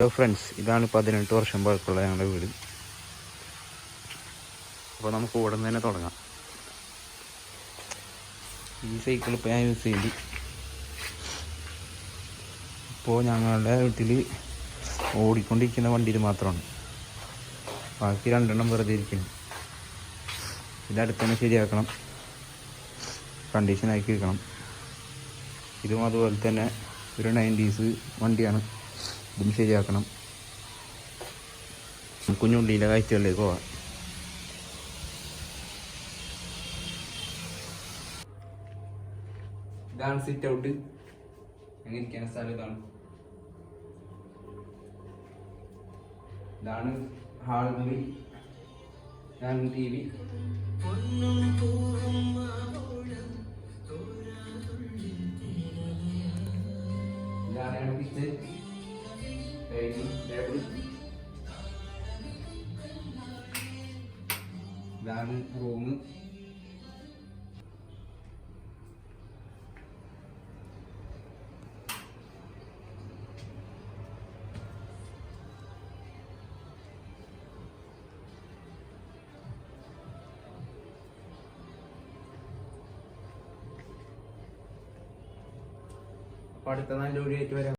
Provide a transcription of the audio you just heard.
Hello friends ഇതാണ് പതിനെട്ട് വർഷം പഴക്കമുള്ള ഞങ്ങളുടെ വീട്. അപ്പോൾ നമുക്ക് ഉടൻ തന്നെ തുടങ്ങാം. ഈ സൈക്കിൾ ഇപ്പോൾ ഞാൻ യൂസ് ചെയ്തു ഇപ്പോൾ ഞങ്ങളുടെ വീട്ടിൽ ഓടിക്കൊണ്ടിരിക്കുന്ന വണ്ടിയിൽ മാത്രമാണ്. ബാക്കി രണ്ടെണ്ണം വെറുതെ ഇരിക്കുന്നു. ഇതടുത്തന്നെ ശരിയാക്കണം. കണ്ടീഷൻ ആക്കി വെക്കണം. ഇതും അതുപോലെ തന്നെ ഒരു നയന്റീസ് വണ്ടിയാണ്. ഇതും ശരിയാക്കണം. കുഞ്ഞുള്ളിയിലെ കാഴ്ചകളിലേക്ക് പോവാം. ഇതാണ് സിറ്റ് ഔട്ട് അങ്ങനെ ഇരിക്കാൻ സ്ഥലം ഇതാണ്? ഇതാണ് ഹാൾ മുറി ഇതാണ് ടി വി ഇതാണ് കിച്ചൺ ഇതാണ് റൂം. അടുത്ത നല്ല ഒരു വരാം.